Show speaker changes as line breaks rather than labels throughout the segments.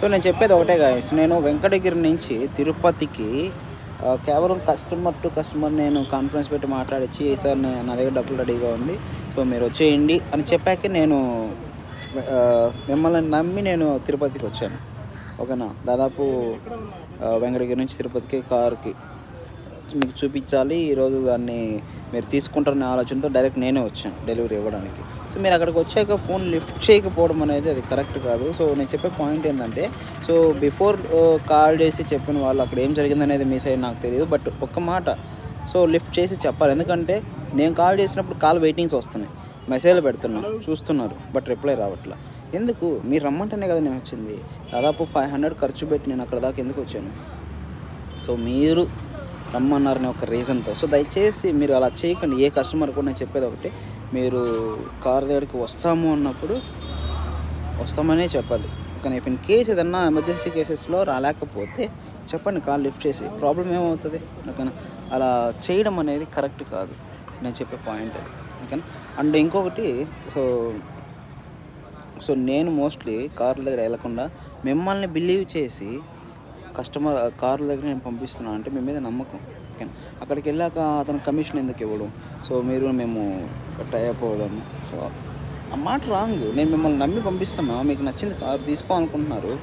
So నేను చెప్పేది ఒకటే గాయస్ నేను వెంకటగిరి నుంచి తిరుపతికి కేవలం కస్టమర్ టు కస్టమర్ నేను కాన్ఫరెన్స్ పెట్టి మాట్లాడిచ్చి సార్ నా దగ్గర డబ్బులు రెడీగా ఉంది. సో మీరు వచ్చేయండి అని చెప్పాక నేను మిమ్మల్ని నమ్మి నేను తిరుపతికి వచ్చాను. ఓకేనా? దాదాపు వెంకటగిరి నుంచి తిరుపతికి కార్కి. మీకు చూపించాలి. ఈరోజు దాన్ని మీరు తీసుకుంటారనే ఆలోచనతో డైరెక్ట్ నేనే వచ్చాను డెలివరీ ఇవ్వడానికి. సో మీరు అక్కడికి వచ్చాక ఫోన్ లిఫ్ట్ చేయకపోవడం అనేది అది కరెక్ట్ కాదు. సో నేను చెప్పే పాయింట్ ఏంటంటే సో బిఫోర్ కాల్ చేసి చెప్పిన వాళ్ళు అక్కడ ఏం జరిగిందనేది మీ సైడ్ నాకు తెలియదు బట్ ఒక్క మాట సో లిఫ్ట్ చేసి చెప్పాలి. ఎందుకంటే నేను కాల్ చేసినప్పుడు కాల్ వెయిటింగ్స్ వస్తున్నాయి. మెసేజ్లు పెడుతున్నారు చూస్తున్నారు బట్ రిప్లై రావట్లా. ఎందుకు? మీరు రమ్మంటేనే కదా నేను వచ్చింది. దాదాపు ఫైవ్ హండ్రెడ్ ఖర్చు పెట్టి నేను అక్కడ దాకా ఎందుకు వచ్చాను? సో మీరు రమ్మన్నారనే ఒక రీజన్తో సో దయచేసి మీరు అలా చేయకండి. ఏ కస్టమర్ కూడా నేను చెప్పేది ఒకటి మీరు కార్ దగ్గరికి వస్తాము అన్నప్పుడు వస్తామనే చెప్పాలి. కానీ ఇఫ్ ఇన్ కేస్ ఏదన్నా ఎమర్జెన్సీ కేసెస్లో రాలేకపోతే చెప్పండి కాల్ లిఫ్ట్ చేసి. ప్రాబ్లం ఏమవుతుంది? ఓకేనా? అలా చేయడం అనేది కరెక్ట్ కాదు. నేను చెప్పే పాయింట్ అది. ఓకేనా? అండ్ ఇంకొకటి సో సో నేను మోస్ట్లీ కార్ల దగ్గర వెళ్ళకుండా మిమ్మల్ని బిలీవ్ చేసి కస్టమర్ కార్ల దగ్గర నేను పంపిస్తున్నాను అంటే మీ మీద నమ్మకం. ఓకే. అక్కడికి వెళ్ళాక అతను కమిషన్ ఎందుకు ఇవ్వడం? సో మీరు మేము టైప్ అవ్వదాము సో ఆ మాట రాంగ్. నేను మిమ్మల్ని నమ్మి పంపిస్తున్నా మీకు నచ్చింది కారు తీసుకో అనుకుంటున్నారు.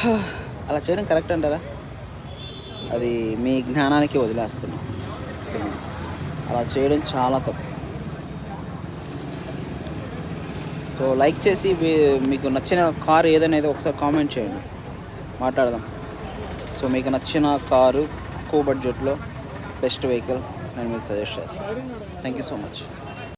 అలా చేయడం కరెక్ట్ అంటారా? అది మీ జ్ఞానానికి వదిలేస్తున్నా. అలా చేయడం చాలా తప్పు. సో లైక్ చేసి మీకు నచ్చిన కార్ ఏదనేది ఒకసారి కామెంట్ చేయండి. మాట్లాడదాం. సో మీకు నచ్చిన కారు తక్కువ బడ్జెట్లో బెస్ట్ వెహికల్ నేను మీకు సజెస్ట్ చేస్తాను. Thank you so much